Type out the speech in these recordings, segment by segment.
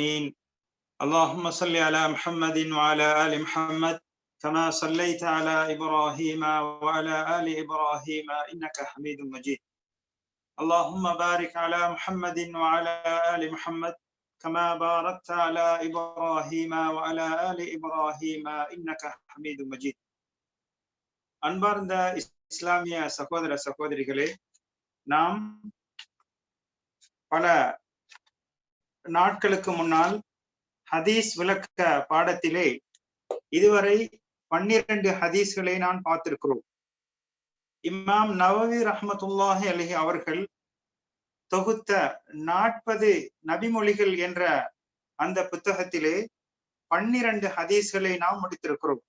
العالمين اللهم صل على محمد وعلى آل محمد كما صليت على إبراهيم وعلى آل إبراهيم إنك حميد مجيد اللهم بارك على محمد وعلى آل محمد كما باركت على إبراهيم وعلى آل إبراهيم إنك حميد مجيد அன்பார்ந்த இஸ்லாமிய சகோதர சகோதரிகளே நாம் பல நாட்களுக்கு முன்னால் ஹதீஸ் விளக்க பாடத்திலே இதுவரை பன்னிரண்டு ஹதீஸ்களை நான் பார்த்திருக்கிறோம். இமாம் நவவி ரஹமத்துல்லாஹி அலஹி அவர்கள் தொகுத்த நாற்பது நபிமொழிகள் என்ற அந்த புத்தகத்திலே பன்னிரண்டு ஹதீஸ்களை நாம் முடித்திருக்கிறோம்.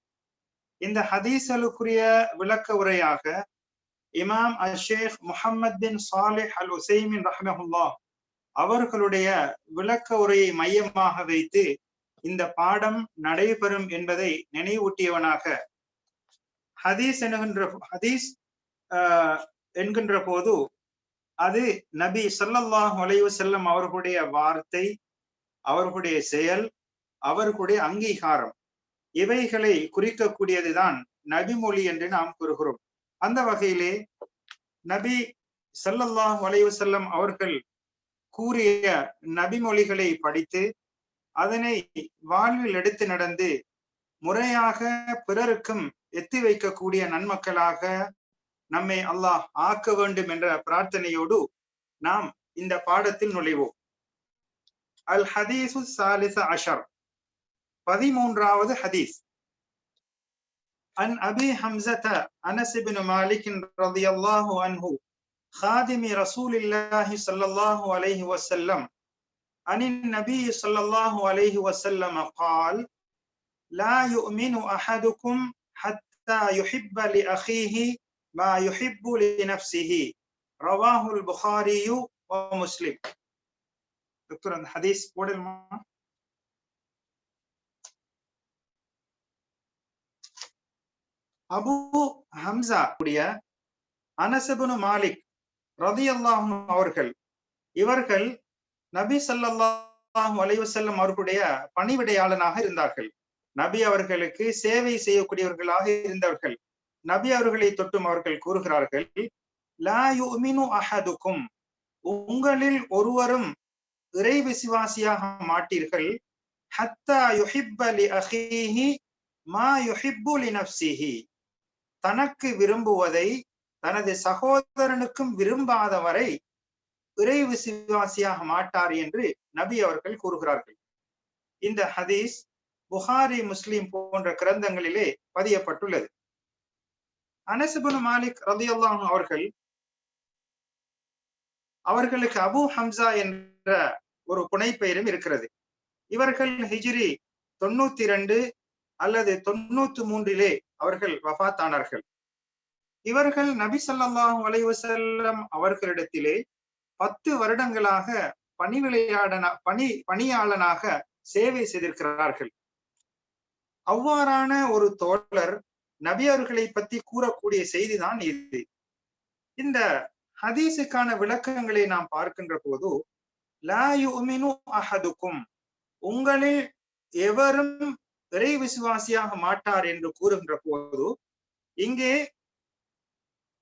இந்த ஹதீஸ்களுக்குரிய விளக்க உரையாக இமாம் அஷேக் முஹம்மத் பின் சாலிஹ் அல் உசைமின் ரஹமஹுல்லா அவர்களுடைய விளக்க உரையை மையமாக வைத்து இந்த பாடம் நடைபெறும் என்பதை நினைவூட்டியவனாக. ஹதீஸ் என்கின்ற ஹதீஸ் என்கின்ற போது அது நபி சல்லல்லாஹ் வலைவு செல்லம் அவர்களுடைய வார்த்தை அவர்களுடைய செயல் அவர்களுடைய அங்கீகாரம் இவைகளை குறிக்கக்கூடியதுதான் நபிமொழி என்று நாம் கூறுகிறோம். அந்த வகையிலே நபி சல்லல்லாஹ் வலைவு செல்லம் அவர்கள் கூறிய நபிமொழிகளை படித்து அதனை வாழ்வில் எடுத்து நடந்து முறையாக பிறருக்கும் எத்தி வைக்கக்கூடிய நன்மக்களாக நம்மை அல்லாஹ் ஆக்க வேண்டும் என்ற பிரார்த்தனையோடு நாம் இந்த பாடத்தில் நுழைவோம் அல் ஹதீசு சாலிச அஷர் பதிமூன்றாவது ஹதீஸ் عن أبي حمزة أنس بن مالك رضي الله عنه خادم رسول الله صلى الله عليه وسلم عن النبي صلى الله عليه وسلم قال لا يؤمن أحدكم حتى يحب لأخيه ما يحب لنفسه رواه البخاري ومسلم دكتور الحديث போடலுமா அபு ஹம்சா உடைய அனசபுனு மாலிக் ரதி அல்லாஹும் அவர்கள் இவர்கள் நபி சல்லாஹூ அலைவசல்லம் அவர்களுடைய பணிவிடையாளனாக இருந்தார்கள். நபி அவர்களுக்கு சேவை செய்யக்கூடியவர்களாக இருந்தவர்கள். நபி அவர்களை தொட்டும் அவர்கள் கூறுகிறார்கள் லா யுமினு அஹதுக்கும் உங்களில் ஒருவரும் இறை விசுவாசியாக மாட்டீர்கள். ஹத்தா யுஹிப் அலி அஹீஹி மா யுஹிப்பு நப்சிஹி தனக்கு விரும்புவதை தனது சகோதரனுக்கும் விரும்பாத வரை இறை விசுவாசியாக மாட்டார் என்று நபி அவர்கள் கூறுகிறார்கள். இந்த ஹதீஸ் புகாரி முஸ்லிம் போன்ற கிரந்தங்களிலே பதியப்பட்டுள்ளது. அனசுபுன் மாலிக் ரதி அவர்கள் அவர்களுக்கு அபு ஹம்சா என்ற ஒரு புனைப்பெயரும் இருக்கிறது. இவர்கள் ஹிஜ்ரி தொண்ணூத்தி இரண்டு அல்லது தொண்ணூத்தி மூன்றிலே அவர்கள் வஃத்தானார்கள் இவர்கள் நபி சொல்லாஹும் அலைவசல்லம் அவர்களிடத்திலே பத்து வருடங்களாக பணி விளையாடன பணி பணியாளனாக சேவை செய்திருக்கிறார்கள். அவ்வாறான ஒரு தோழர் நபி அவர்களை பத்தி கூறக்கூடிய செய்திதான் இது. இந்த ஹதீஸுக்கான விளக்கங்களை நாம் பார்க்கின்ற போது லாயுமினு அஹதுக்கும் உங்களில் எவரும் இறை விசுவாசியாக மாட்டார் என்று கூறுகின்ற போது இங்கே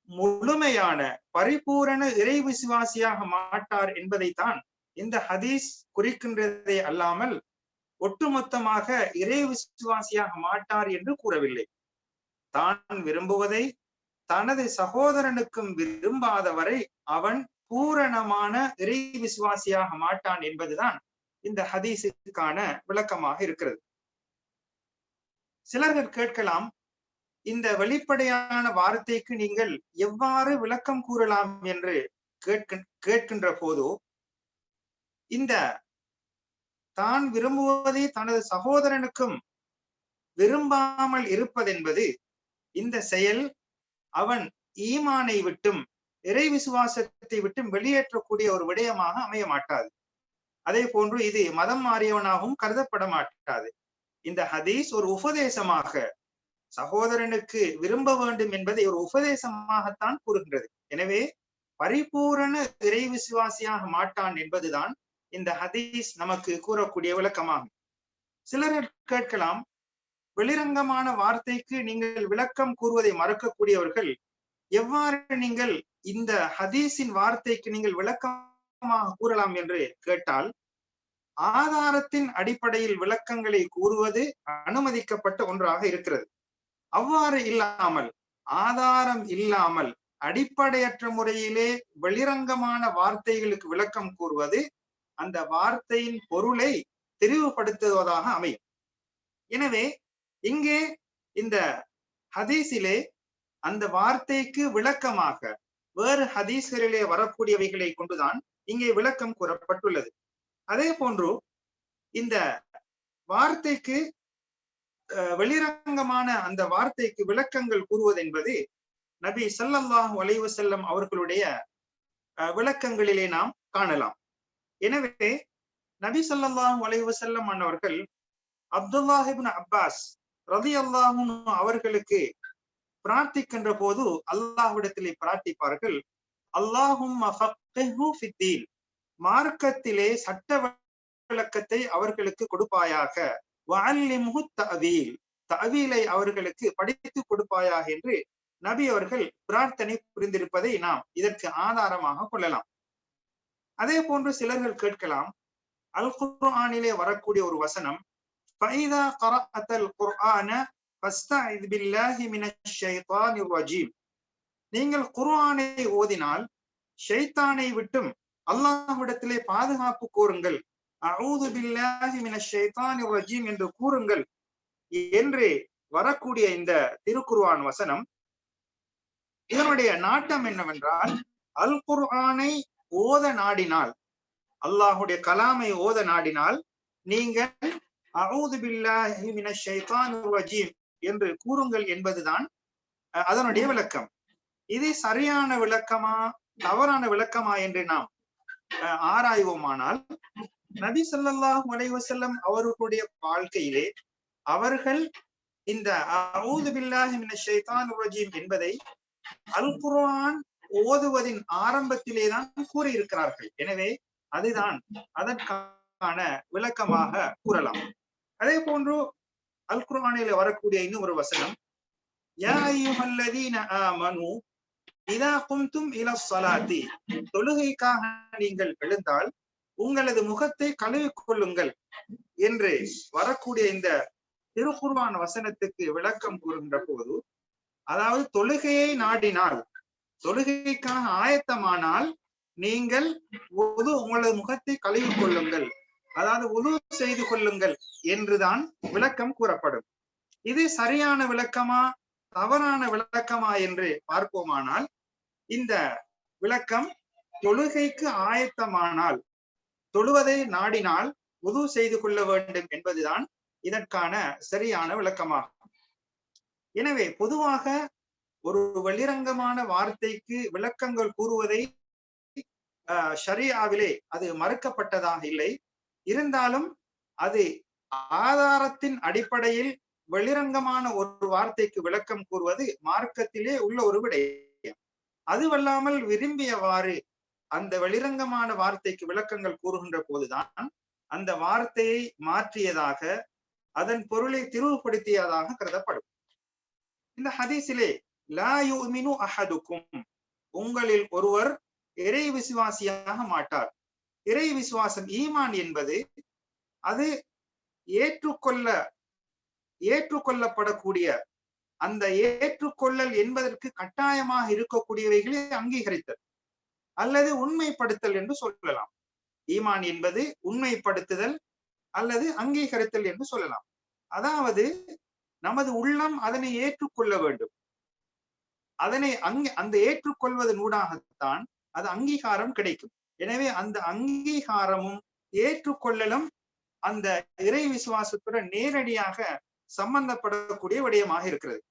முழுமையான பரிபூரண இறை விசுவாசியாக மாட்டார் என்பதைத்தான் இந்த ஹதீஸ் குறிக்கின்றதே அல்லாமல் ஒட்டுமொத்தமாக இறை விசுவாசியாக மாட்டார் என்று கூறவில்லை. தான் விரும்புவதை தனது சகோதரனுக்கும் விரும்பாதவரை அவன் பூரணமான இறை விசுவாசியாக மாட்டான் என்பதுதான் இந்த ஹதீஸுக்கான விளக்கமாக இருக்கிறது. சிலர்கள் கேட்கலாம் இந்த வெளிப்படையான வார்த்தைக்கு நீங்கள் எவ்வாறு விளக்கம் கூறலாம் என்று கேட்க கேட்கின்ற போதோ இந்த தான் விரும்புவதை தனது சகோதரனுக்கும் விரும்பாமல் இருப்பதென்பது இந்த செயல் அவன் ஈமானை விட்டும் இறை விசுவாசத்தை விட்டும் வெளியேற்றக்கூடிய ஒரு விடயமாக அமைய மாட்டாது. அதே போன்று இது மதம் மாறியவனாகவும் கருதப்பட மாட்டாது. இந்த ஹதீஸ் ஒரு உபதேசமாக சகோதரனுக்கு விரும்ப வேண்டும் என்பதை ஒரு உபதேசமாகத்தான் கூறுகின்றது. எனவே பரிபூரண இறை விசுவாசியாக மாட்டான் என்பதுதான் இந்த ஹதீஸ் நமக்கு கூறக்கூடிய விளக்கமாகும். சிலர் கேட்கலாம் வெளிரங்கமான வார்த்தைக்கு நீங்கள் விளக்கம் கூறுவதை மறக்கக்கூடியவர்கள் எவ்வாறு நீங்கள் இந்த ஹதீஸின் வார்த்தைக்கு நீங்கள் விளக்கமாக கூறலாம் என்று கேட்டால் ஆதாரத்தின் அடிப்படையில் விளக்கங்களை கூறுவது அனுமதிக்கப்பட்ட ஒன்றாக இருக்கிறது. அவ்வாறு இல்லாமல் ஆதாரம் இல்லாமல் அடிப்படையற்ற முறையிலே வெளிரங்கமான வார்த்தைகளுக்கு விளக்கம் கூறுவது அந்த வார்த்தையின் பொருளை தெரிவுபடுத்துவதாக அமையும். எனவே இங்கே இந்த ஹதீஸிலே அந்த வார்த்தைக்கு விளக்கமாக வேறு ஹதீஸ்களிலே வரக்கூடியவைகளை கொண்டுதான் இங்கே விளக்கம் கூறப்பட்டுள்ளது. அதே போன்று இந்த வார்த்தைக்கு வெளிரங்கமான அந்த வார்த்தைக்கு விளக்கங்கள் கூறுவது என்பது நபி சல்லல்லாஹு வலைவு செல்லம் அவர்களுடைய விளக்கங்களிலே நாம் காணலாம். எனவே நபி சல்லாஹூ வலைவு செல்லம் அன்னவர்கள் அப்துல்லாஹிபின் அப்பாஸ் ரதி அல்லாஹும் அவர்களுக்கு பிரார்த்திக்கின்ற போது அல்லாஹ்விடத்திலே பிரார்த்திப்பார்கள் அல்லாஹும் மார்க்கத்திலே சட்ட விளக்கத்தை அவர்களுக்கு கொடுப்பாயாக. வஅல்லிம்ஹு தவீல் தவீலை அவர்களுக்கு படித்துக் கொடுப்பாயாக என்று நபி அவர்கள் பிரார்த்தனை புரிந்திருப்பதை நாம் இதற்கு ஆதாரமாக கொள்ளலாம். அதே போன்று சிலர்கள் கேட்கலாம். அல் குர்ஆனிலே வரக்கூடிய ஒரு வசனம் ஃபைதா கரஅத்தல் குர்ஆன ஃபஸ்தஇத் பில்லாஹி மினஷ் ரஜீம். நீங்கள் குர்ஆனை ஓதினால் ஷைத்தானை விட்டும் அல்லாஹ்விடத்திலே பாதுகாப்பு கோருங்கள். அவுது பில்லாஹி மின ஷைத்தானி ரஜீம் என்று கூறுங்கள். என்று வரக்கூடிய இந்த திருக்குர்ஆன் வசனம் இதனுடைய நாட்டம் என்னவென்றால் அல் குர்ஆனை ஓத நாடினால் அல்லாஹுடைய கலாமை ஓத நாடினால் நீங்கள் அவுது பில்லாஹி மின ஷைத்தானிர் ரஜீம் என்று கூறுங்கள் என்பதுதான் அதனுடைய விளக்கம். இது சரியான விளக்கமா தவறான விளக்கமா என்று நாம் ஆராய்வோமானால் நபி சொல்லாஹ் வலைவசல்லம் அவர்களுடைய வாழ்க்கையிலே அவர்கள் இந்த அவுது பில்லாஹி ரஜீம் என்பதை அல் குர்ஆன் ஓதுவதின் ஆரம்பத்திலே தான் கூறியிருக்கிறார்கள். எனவே அதுதான் அதற்கான விளக்கமாக கூறலாம். அதே போன்று அல் குர்ஆனில வரக்கூடிய இன்னும் ஒரு வசனம் யா அய்யுஹல்லதீன ஆமனு இதா கும்தும் இல ஸலாத்தி தொழுகைக்காக நீங்கள் எழுந்தால் உங்களது முகத்தை கழுவி கொள்ளுங்கள் என்று வரக்கூடிய இந்த திருக்குர்வான் வசனத்துக்கு விளக்கம் கூறுகின்ற போது அதாவது தொழுகையை நாடினால் தொழுகைக்காக ஆயத்தமானால் நீங்கள் உது உங்களது முகத்தை கழுவி கொள்ளுங்கள். அதாவது உது செய்து கொள்ளுங்கள் என்றுதான் விளக்கம் கூறப்படும். இது சரியான விளக்கமா தவறான விளக்கமா என்று பார்ப்போமானால் இந்த விளக்கம் தொழுகைக்கு ஆயத்தமானால் தொழுவதை நாடினால் உது செய்து கொள்ள வேண்டும் என்பதுதான் இதற்கான சரியான விளக்கமாகும். எனவே பொதுவாக ஒரு வெளிரங்கமான வார்த்தைக்கு விளக்கங்கள் கூறுவதை ஷரியாவிலே அது மறுக்கப்பட்டதாக இல்லை. இருந்தாலும் அது ஆதாரத்தின் அடிப்படையில் வெளிரங்கமான ஒரு வார்த்தைக்கு விளக்கம் கூறுவது மார்க்கத்திலே உள்ள ஒரு விடயம். அதுவல்லாமல் விரும்பியவாறு அந்த வெளிரங்கமான வார்த்தைக்கு விளக்கங்கள் கூறுகின்ற போதுதான் அந்த வார்த்தையை மாற்றியதாக அதன் பொருளை திரிவுபடுத்தியதாக கருதப்படும். இந்த ஹதீஸிலே லா யுமினு அஹதுக்கும் உங்களில் ஒருவர் இறை விசுவாசியாக மாட்டார். இறை விசுவாசம் ஈமான் என்பது அது ஏற்றுக்கொள்ள ஏற்றுக்கொள்ளப்படக்கூடிய அந்த ஏற்றுக்கொள்ளல் என்பதற்கு கட்டாயமாக இருக்கக்கூடியவைகளை அங்கீகரித்தல். அல்லது உண்மைப்படுத்தல் என்று சொல்லலாம். ஈமான் என்பது உண்மைப்படுத்துதல் அல்லது அங்கீகரித்தல் என்று சொல்லலாம். அதாவது நமது உள்ளம் அதனை ஏற்றுக்கொள்ள வேண்டும். அதனை அங்க அந்த ஏற்றுக்கொள்வதன் ஊடாகத்தான் அது அங்கீகாரம் கிடைக்கும். எனவே அந்த அங்கீகாரமும் ஏற்றுக்கொள்ளலும் அந்த இறை விசுவாசத்துடன் நேரடியாக சம்பந்தப்படக்கூடிய விடயமாக இருக்கிறது.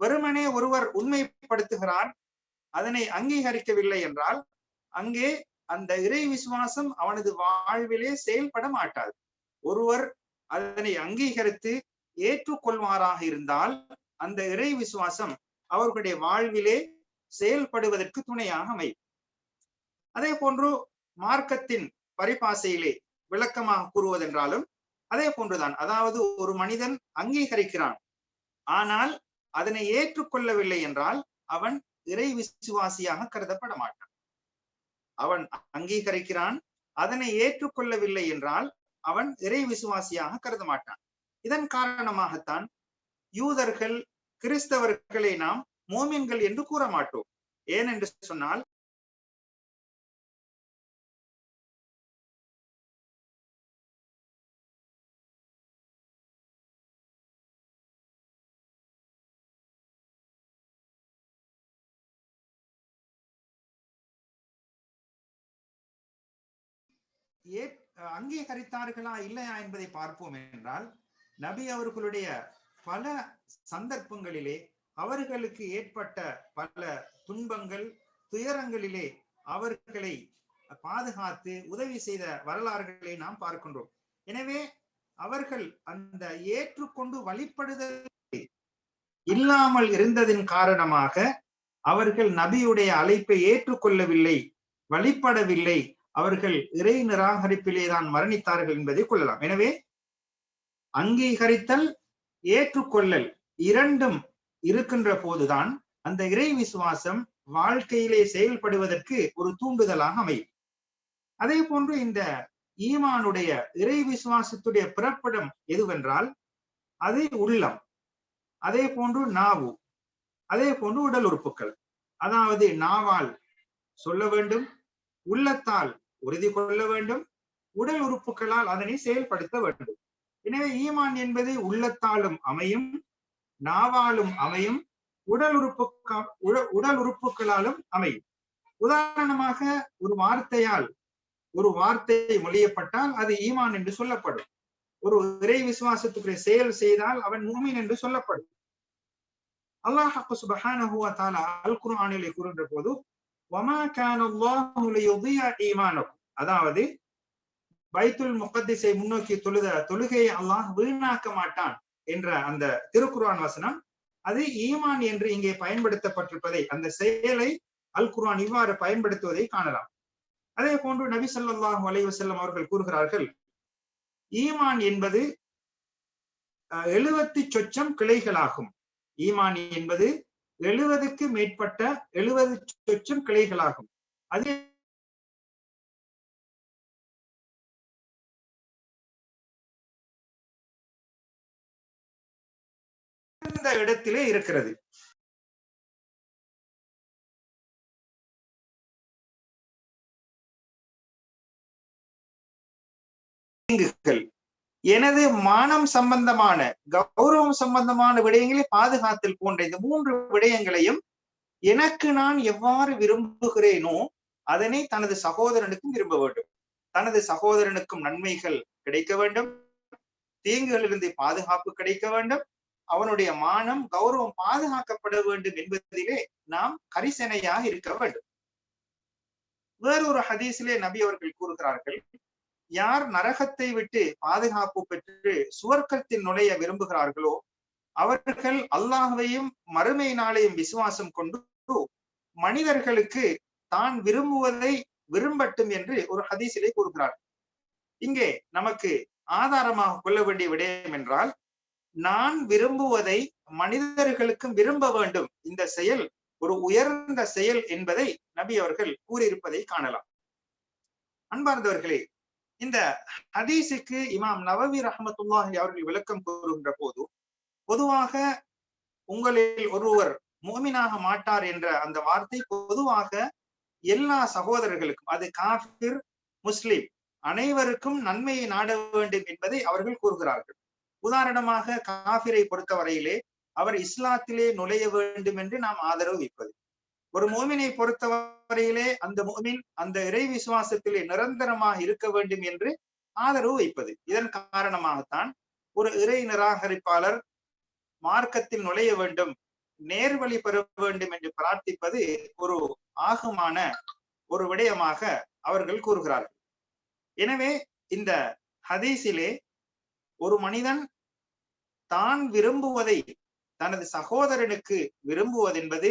வெறுமனே ஒருவர் உண்மைப்படுத்துகிறார் அதனை அங்கீகரிக்கவில்லை என்றால் அங்கே அந்த இறை விசுவாசம் அவனது வாழ்விலே செயல்பட மாட்டாது. ஒருவர் அதனை அங்கீகரித்து ஏற்றுக்கொள்வாராக இருந்தால் அந்த இறை விசுவாசம் அவர்களுடைய வாழ்விலே செயல்படுவதற்கு துணையாக அமையும். அதே போன்று மார்க்கத்தின் பரிபாசையிலே விளக்கமாக கூறுவதென்றாலும் அதே போன்றுதான். அதாவது ஒரு மனிதன் அங்கீகரிக்கிறான். ஆனால் அதனை ஏற்றுக்கொள்ளவில்லை என்றால் அவன் இறை விசுவாசியாக கருதப்பட மாட்டான். அவன் அங்கீகரிக்கிறான் அதனை ஏற்றுக்கொள்ளவில்லை என்றால் அவன் இறை விசுவாசியாக கருத மாட்டான். இதன் காரணமாகத்தான் யூதர்கள் கிறிஸ்தவர்களை நாம் மோமின்கள் என்று கூற மாட்டோம். ஏனென்று சொன்னால் ஏ அங்கீகரித்தார்களா இல்லையா என்பதை பார்ப்போம் என்றால் நபி அவர்களுடைய பல சந்தர்ப்பங்களிலே அவர்களுக்கு ஏற்பட்ட பல துன்பங்கள் துயரங்களிலே அவர்களை பாதுகாத்து உதவி செய்த வரலாறுகளை நாம் பார்க்கின்றோம். எனவே அவர்கள் அந்த ஏற்றுக்கொண்டு வழிபடுதல் இல்லாமல் இருந்ததின் காரணமாக அவர்கள் நபியுடைய அழைப்பை ஏற்றுக்கொள்ளவில்லை வழிபடவில்லை அவர்கள் இறை நிராகரிப்பிலே தான் மரணித்தார்கள் என்பதை கொள்ளலாம். எனவே அங்கீகரித்தல் ஏற்றுக்கொள்ளல் இரண்டும் இருக்கின்ற போதுதான் அந்த இறை விசுவாசம் வாழ்க்கையிலே செயல்படுவதற்கு ஒரு தூண்டுதலாக அமையும். அதே போன்று இந்த ஈமானுடைய இறை விசுவாசத்துடைய பிறப்பிடம் எதுவென்றால் அது உள்ளம் அதே போன்று நாவு அதே போன்று உடல் உறுப்புகள் அதாவது நாவால் சொல்ல வேண்டும் உள்ளத்தால் உறுதி கொள்ள வேண்டும். உடல் உறுப்புகளால் அதனை செயல்படுத்த வேண்டும். எனவே ஈமான் என்பது உள்ளத்தாலும் அமையும் நாவாலும் அமையும் உடல் உறுப்பு உடல் உறுப்புகளாலும் அமையும். உதாரணமாக ஒரு வார்த்தையால் ஒரு வார்த்தை மொழியப்பட்டால் அது ஈமான் என்று சொல்லப்படும். ஒரு இறை விசுவாசத்துக்குரிய செயல் செய்தால் அவன் மூமின் என்று சொல்லப்படும். அல்லாஹ் சுபஹானஹு வ தஆலா அல் குர்ஆனிலே கூறுகின்ற போது வமா கான அல்லாஹு லியுதிய ஈமானக்கும். அதாவது பைத்துல் முகத்திசை முன்னோக்கி தொழுத தொழுகையை அல்லாஹ் வீணாக்க மாட்டான் என்ற அந்த திருக்குர்ஆன் வசனம் அது ஈமான் என்று இங்கே பயன்படுத்தப்பட்டிருப்பதை அந்த செயலை அல் குர்ஆன் இவ்வாறு பயன்படுத்துவதை காணலாம். அதே போன்று நபி ஸல்லல்லாஹு அலைவசல்லம் அவர்கள் கூறுகிறார்கள் ஈமான் என்பது எழுபத்தி சொச்சம் கிளைகளாகும். ஈமான் என்பது எழுபதுக்கு மேற்பட்ட எழுபது சொச்சம் கிளைகளாகும். அதே இந்த இடத்திலே இருக்கிறது. எனது மானம் சம்பந்தமான கௌரவம் சம்பந்தமான விடயங்களை பாதுகாத்தல் போன்ற இந்த மூன்று விடயங்களையும் எனக்கு நான் எவ்வாறு விரும்புகிறேனோ அதனை தனது சகோதரனுக்கும் விரும்ப வேண்டும். தனது சகோதரனுக்கும் நன்மைகள் கிடைக்க வேண்டும். தீங்குகளிலிருந்து பாதுகாப்பு கிடைக்க வேண்டும். அவனுடைய மானம் கௌரவம் பாதுகாக்கப்பட வேண்டும் என்பதிலே நாம் கரிசனையாக இருக்க வேண்டும். வேறொரு ஹதீஸிலே நபி அவர்கள் கூறுகிறார்கள் யார் நரகத்தை விட்டு பாதுகாப்பு பெற்று சுவர்க்கத்தில் நுழைய விரும்புகிறார்களோ அவர்கள் அல்லாஹையும் மறுமை நாளையும் விசுவாசம் கொண்டு மனிதர்களுக்கு தான் விரும்புவதை விரும்பட்டும் என்று ஒரு ஹதீஸிலே கூறுகிறார் இங்கே நமக்கு ஆதாரமாக கொள்ள வேண்டிய விடயம் என்றால் நான் விரும்புவதை மனிதர்களுக்கும் விரும்ப வேண்டும். இந்த செயல் ஒரு உயர்ந்த செயல் என்பதை நபி அவர்கள் கூறியிருப்பதை காணலாம். அன்பார்ந்தவர்களே இந்த ஹதீஸுக்கு இமாம் நவவி ரஹமத்துல்லாஹி அவர்கள் விளக்கம் கூறுகின்ற போது பொதுவாக உங்களில் ஒருவர் மோமினாக மாட்டார் என்ற அந்த வார்த்தை பொதுவாக எல்லா சகோதரர்களுக்கும் அது காபிர் முஸ்லிம் அனைவருக்கும் நன்மையை நாட வேண்டும் என்பதை அவர்கள் கூறுகிறார்கள். உதாரணமாக காபிரை பொறுத்தவரையிலே அவர் இஸ்லாத்திலே நுழைய வேண்டும் என்று நாம் ஆதரவு வைப்பது. ஒரு மோமினை பொறுத்தவரையிலே அந்த மோமின் அந்த இறை விசுவாசத்திலே நிரந்தரமாக இருக்க வேண்டும் என்று ஆதரவு வைப்பது. இதன் காரணமாகத்தான் ஒரு இறை நிராகரிப்பாளர் மார்க்கத்தில் நுழைய வேண்டும் நேர்வழி பெற வேண்டும் என்று பிரார்த்திப்பது ஒரு ஆகுமான ஒரு விடயமாக அவர்கள் கூறுகிறார்கள். எனவே இந்த ஹதீஸிலே ஒரு மனிதன் தான் விரும்புவதை தனது சகோதரனுக்கு விரும்புவது என்பது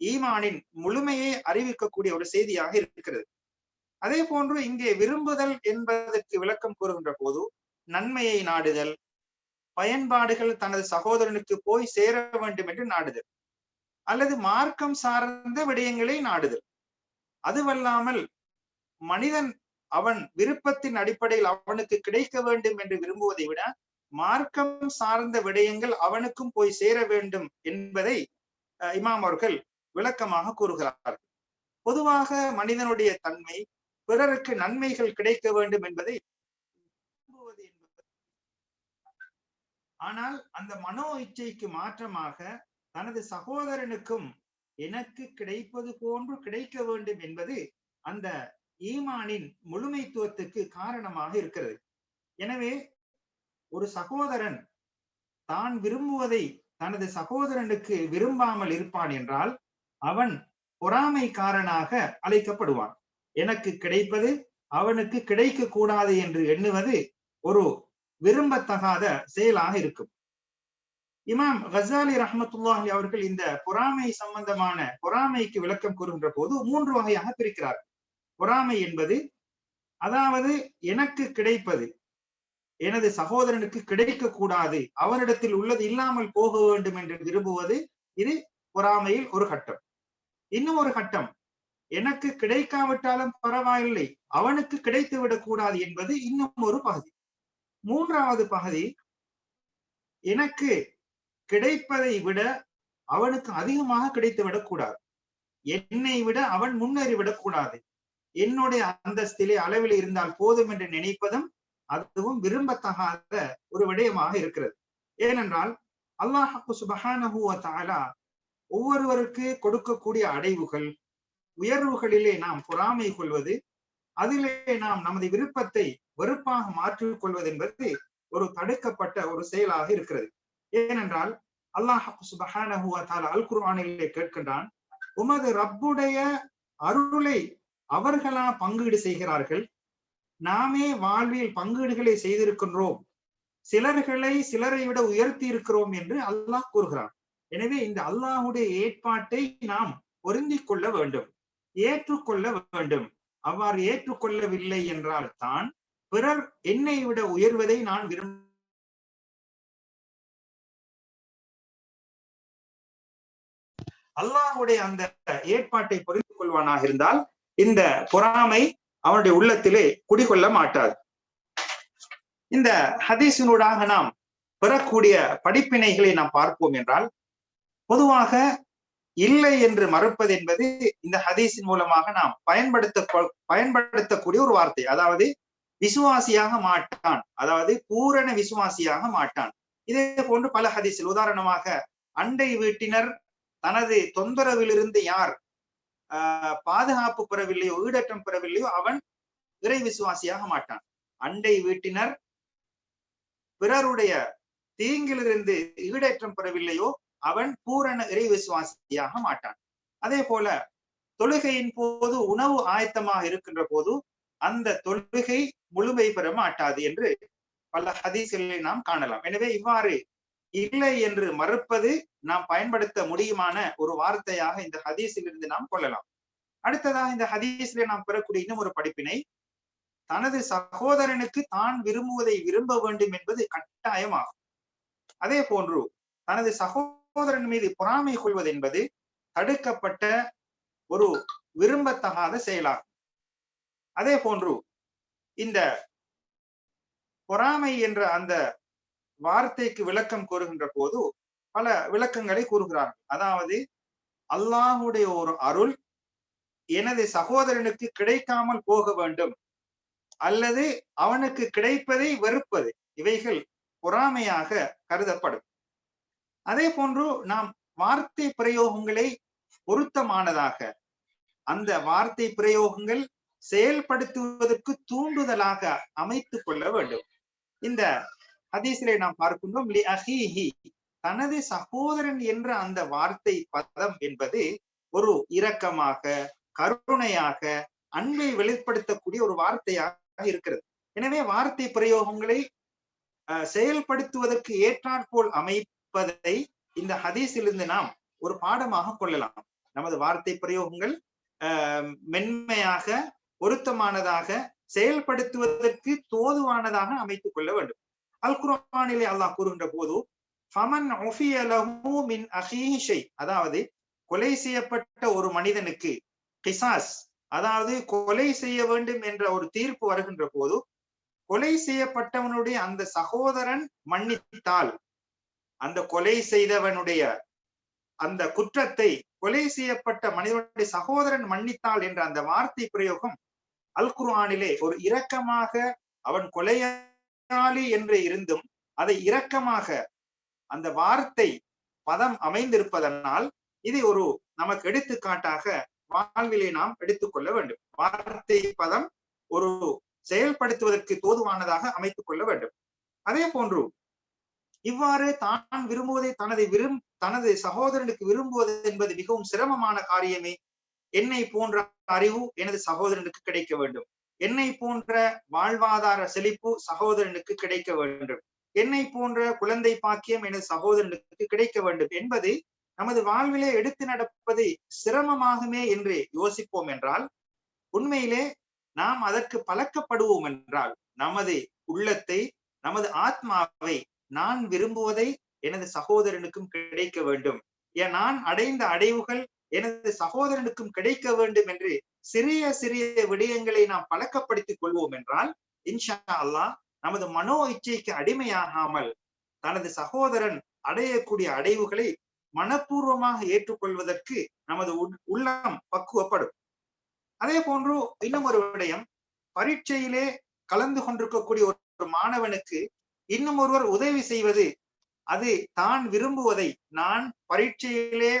ஈமானின் முழுமையை அறிவிக்கக்கூடிய ஒரு செய்தியாக இருக்கிறது. அதே போன்று இங்கே விரும்புதல் என்பதற்கு விளக்கம் கூறுகின்ற போது நன்மையை நாடுதல் பயன்பாடுகள் தனது சகோதரனுக்கு போய் சேர வேண்டும் என்று நாடுதல் அல்லது மார்க்கம் சார்ந்த விடயங்களை நாடுதல். அதுவல்லாமல் மனிதன் அவன் விருப்பத்தின் அடிப்படையில் அவனுக்கு கிடைக்க வேண்டும் என்று விரும்புவதை விட மார்க்கம் சார்ந்த விடயங்கள் அவனுக்கும் போய் சேர வேண்டும் என்பதை இமாம் அவர்கள் விளக்கமாக கூறுகிறார்கள் பொதுவாக மனிதனுடைய தன்மை பிறருக்கு நன்மைகள் கிடைக்க வேண்டும் என்பதை. ஆனால் அந்த மனோ இச்சைக்கு மாற்றமாக தனது சகோதரனுக்கும் எனக்கு கிடைப்பது போன்று கிடைக்க வேண்டும் என்பது அந்த ஈமானின் முழுமைத்துவத்துக்கு காரணமாக இருக்கிறது. எனவே ஒரு சகோதரன் தான் விரும்புவதை தனது சகோதரனுக்கு விரும்பாமல் இருப்பான் என்றால் அவன் பொறாமைக்காரனாக அழைக்கப்படுவான். எனக்கு கிடைப்பது அவனுக்கு கிடைக்க கூடாது என்று எண்ணுவது ஒரு விரும்பத்தகாத செயலாக இருக்கும். இமாம் கசாலி ரஹமத்துல்லாஹி அவர்கள் இந்த பொறாமை சம்பந்தமான பொறாமைக்கு விளக்கம் கூறுகின்ற போது மூன்று வகையாக பிரிக்கிறார் பொறாமை என்பது அதாவது எனக்கு கிடைப்பது. எனது சகோதரனுக்கு கிடைக்க கூடாது அவரிடத்தில் உள்ளது இல்லாமல் போக வேண்டும் என்று விரும்புவது இது பொறாமையில் ஒரு கட்டம். இன்னும் ஒரு கட்டம். எனக்கு கிடைக்காவிட்டாலும் பரவாயில்லை. அவனுக்கு கிடைத்து விடக்கூடாது என்பது இன்னும் ஒரு பகுதி. மூன்றாவது பகுதி எனக்கு கிடைப்பதை விட அவனுக்கு அதிகமாக கிடைத்து விடக்கூடாது. என்னை விட அவன் முன்னேறி விடக்கூடாது என்னுடைய அந்தஸ்திலே அளவில் இருந்தால் போதும் என்று நினைப்பதும் அதுவும் விரும்பத்தகாத ஒரு விடயமாக இருக்கிறது. ஏனென்றால் அல்லாஹு சுபஹானஹுவ ஒவ்வொருவருக்கு கொடுக்கக்கூடிய அடைவுகள் உயர்வுகளிலே நாம் பொறாமை கொள்வது அதிலே நாம் நமது விருப்பத்தை வெறுப்பாக மாற்றிக் கொள்வது என்பது ஒரு தடுக்கப்பட்ட ஒரு செயலாக இருக்கிறது. ஏனென்றால் அல்லாஹ் தாலா அல் குர்ஆனிலே கேட்கின்றான் உமது ரப்புடைய அருளை அவர்களா பங்கீடு செய்கிறார்கள். நாமே வாழ்வில் பங்கீடுகளை செய்திருக்கின்றோம். சிலர்களை சிலரை விட உயர்த்தி இருக்கிறோம் என்று அல்லாஹ் கூறுகிறான். எனவே இந்த அல்லாஹுடைய ஏற்பாட்டை நாம் பொருந்தி கொள்ள வேண்டும். ஏற்றுக்கொள்ள வேண்டும். அவ்வாறு ஏற்றுக்கொள்ளவில்லை என்றால் தான் பிறர் என்னை விட உயர்வதை நான் விரும்ப அல்லாஹுடைய அந்த ஏற்பாட்டை புரிந்து கொள்வானாக இருந்தால் இந்த பொறாமை அவனுடைய உள்ளத்திலே குடிகொள்ள மாட்டாது. இந்த ஹதீசினூடாக நாம் பெறக்கூடிய படிப்பினைகளை நாம் பார்ப்போம் என்றால் பொதுவாக இல்லை என்று மறுப்பது என்பது இந்த ஹதீஸின் மூலமாக நாம் பயன்படுத்த பயன்படுத்தக்கூடிய ஒரு வார்த்தை. அதாவது விசுவாசியாக மாட்டான். அதாவது பூரண விசுவாசியாக மாட்டான். இதே போன்று பல ஹதீஸில் உதாரணமாக அண்டை வீட்டினர் தனது தொந்தரவிலிருந்து யார் பாதுகாப்பு பெறவில்லையோ ஈடற்றம் பெறவில்லையோ அவன் இறை விசுவாசியாக மாட்டான். அண்டை வீட்டினர் பிறருடைய தீங்கிலிருந்து ஈடேற்றம் பெறவில்லையோ அவன் பூரண இறை விசுவாசியாக மாட்டான். அதே போல தொழுகையின் போது உணவு ஆயத்தமாக இருக்கின்ற போது அந்த தொழுகை முழுமை பெற மாட்டாது என்று பல ஹதீஸ்களை நாம் காணலாம். எனவே இவ்வாறு இல்லை என்று மறுப்பது நாம் பயன்படுத்த முடியுமான ஒரு வார்த்தையாக இந்த ஹதீஸில் இருந்து நாம் கொள்ளலாம். அடுத்ததாக இந்த ஹதீஸில் நாம் பெறக்கூடிய இன்னும் ஒரு படிப்பினை தனது சகோதரனுக்கு தான் விரும்புவதை விரும்ப வேண்டும் என்பது கட்டாயமாகும். அதே போன்று தனது சகோதரன் மீது பொறாமை கொள்வது என்பது தடுக்கப்பட்ட ஒரு விரும்பத்தகாத செயலாகும். அதே போன்று இந்த பொறாமை என்ற அந்த வார்த்தைக்கு விளக்கம் கூறுகின்ற போது பல விளக்கங்களை கூறுகிறார்கள். அதாவது அல்லாஹுடைய ஒரு அருள் எனது சகோதரனுக்கு கிடைக்காமல் போக வேண்டும். அல்லது அவனுக்கு கிடைப்பதை வெறுப்பது. இவைகள் பொறாமையாக கருதப்படும். அதே போன்று நாம் வார்த்தை பிரயோகங்களை பொருத்தமானதாக அந்த வார்த்தை பிரயோகங்கள் செயல்படுத்துவதற்கு தூண்டுதலாக அமைத்துக் கொள்ள வேண்டும். இந்த ஹதீஸிலே நாம் பார்க்கின்றோம் தனது சகோதரன் என்ற அந்த வார்த்தை பதம் என்பது ஒரு இரக்கமாக கருணையாக அன்பை வெளிப்படுத்தக்கூடிய ஒரு வார்த்தையாக இருக்கிறது. எனவே வார்த்தை பிரயோகங்களை செயல்படுத்துவதற்கு ஏற்றாற்போல் அமைப்பதை இந்த ஹதீஸிலிருந்து நாம் ஒரு பாடமாக கொள்ளலாம். நமது வார்த்தை பிரயோகங்கள் மென்மையாக பொருத்தமானதாக செயல்படுத்துவதற்கு தோதுவானதாக அமைத்துக் கொள்ள வேண்டும். அல் குரானிலே அல்லாஹ் கூறுகின்ற போது ஃபமன் மின் அஹீஹி அதாவது கொலை செய்யப்பட்ட ஒரு மனிதனுக்கு கிசாஸ் அதாவது கொலை செய்ய வேண்டும் என்ற ஒரு தீர்ப்பு வருகின்ற போது கொலை செய்யப்பட்டவனுடைய அந்த சகோதரன் மன்னித்தால் அந்த கொலை செய்தவனுடைய அந்த குற்றத்தை கொலை செய்யப்பட்ட மனிதனுடைய சகோதரன் மன்னித்தால் என்ற அந்த வார்த்தை பிரயோகம் அல் குர்ஆனிலே ஒரு இரக்கமாக அவன் கொலையாளி என்று இருந்தும் அதை இரக்கமாக அந்த வார்த்தை பதம் அமைந்திருப்பதனால் இதை ஒரு நமக்கு எடுத்துக்காட்டாக வாழ்விலே நாம் எடுத்துக்கொள்ள வேண்டும். வார்த்தை பதம் ஒரு செயல்படுத்துவதற்கு தோதுவானதாக அமைத்துக் கொள்ள வேண்டும். அதே போன்று இவ்வாறு தான் விரும்புவதை தனது விரும் தனது சகோதரனுக்கு விரும்புவது என்பது மிகவும் சிரமமான காரியமே. என்னை போன்ற அறிவு எனது சகோதரனுக்கு கிடைக்க வேண்டும். என்னை போன்ற வாழ்வாதார செழிப்பு சகோதரனுக்கு கிடைக்க வேண்டும். என்னை போன்ற குழந்தை பாக்கியம் எனது சகோதரனுக்கு கிடைக்க வேண்டும் என்பது நமது வாழ்விலே எடுத்து நடப்பது சிரமமாகுமே என்று யோசிப்போம் என்றால் உண்மையிலே நாம் அதற்கு பழக்கப்படுவோம் என்றால் நமது உள்ளத்தை நமது ஆத்மாவை நான் விரும்புவதை எனது சகோதரனுக்கும் கிடைக்க வேண்டும். நான் அடைந்த அடைவுகள் எனது சகோதரனுக்கும் கிடைக்க வேண்டும் என்று சிறிய சிறிய விடயங்களை நாம் பழக்கப்படுத்திக் கொள்வோம் என்றால் இன்ஷா அல்லாஹ் நமது மனோ இச்சைக்கு அடிமையாகாமல் தனது சகோதரன் அடையக்கூடிய அடைவுகளை மனப்பூர்வமாக ஏற்றுக்கொள்வதற்கு நமது உள்ளம் பக்குவப்படும். அதே போன்று இன்னும் ஒரு விடயம் பரீட்சையிலே கலந்து கொண்டிருக்கக்கூடிய ஒரு மாணவனுக்கு இன்னும் ஒருவர் உதவி செய்வது அது தான் விரும்புவதை நான் பரீட்சையிலே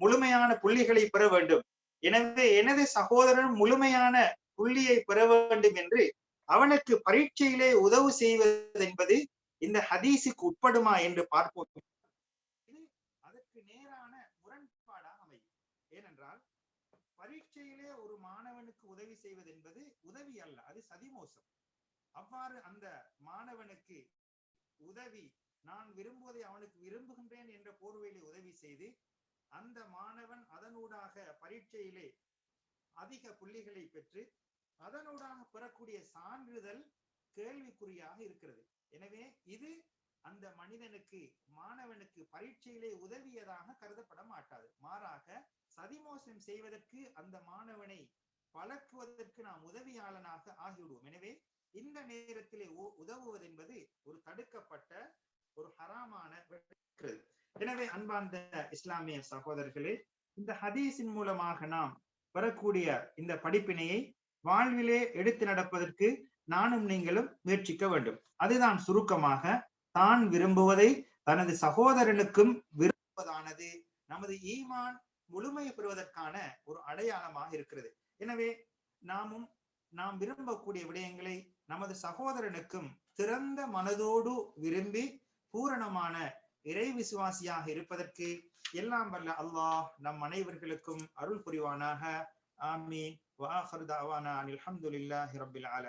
முழுமையான புள்ளிகளை பெற வேண்டும். எனவே எனது சகோதரன் முழுமையான புள்ளியை பெற வேண்டும் என்று அவனுக்கு பரீட்சையிலே உதவு செய்வது என்பது இந்த ஹதீஸுக்கு உட்படுமா என்று பார்ப்போம். அதற்கு நேரான முரண்பாடாக அமையும். ஏனென்றால் பரீட்சையிலே ஒரு மாணவனுக்கு உதவி செய்வது என்பது உதவி அல்ல அது சதிமோசம் அவ்வாறு அந்த மாணவனுக்கு உதவி நான் விரும்புவதை அவனுக்கு விரும்புகின்றேன் என்ற போர்வையிலே உதவி செய்து அந்த மாணவன் அதனூடாக பரீட்சையிலே அதிக புள்ளிகளை பெற்று அதனூடாக பெறக்கூடிய சான்றிதழ் கேள்விக்குறியாக இருக்கிறது. எனவே இது அந்த மனிதனுக்கு மாணவனுக்கு பரீட்சையிலே உதவியதாக கருதப்பட மாட்டாது. மாறாக சதிமோசம் செய்வதற்கு அந்த மாணவனை பழக்குவதற்கு நாம் உதவியாளனாக ஆகிவிடுவோம். எனவே இந்த நேரத்திலே உதவுவது என்பது ஒரு தடுக்கப்பட்ட எனவே அன்பார்ந்த இஸ்லாமிய சகோதரர்களே இந்த ஹதீஸின் மூலமாக நாம் வரக்கூடிய இந்த படிப்பினையை வாழ்விலே எடுத்து நடப்பதற்கு நானும் நீங்களும் முயற்சிக்க வேண்டும். அதுதான் சுருக்கமாக தான் விரும்புவதை தனது சகோதரனுக்கும் விரும்புவதானது. நமது ஈமான் முழுமை பெறுவதற்கான ஒரு அடையாளமாக இருக்கிறது. எனவே நாமும் நாம் விரும்பக்கூடிய விடயங்களை நமது சகோதரனுக்கும் திறந்த மனதோடு விரும்பி பூரணமான இறை விசுவாசியாக இருப்பதற்கு எல்லாம் வல்ல அல்லாஹ் நம் அனைவர்களுக்கும் அருள் புரிவானாக. ஆமீன். வாஹர் தாவானா அல்ஹம்துலில்லாஹி ரபில் ஆல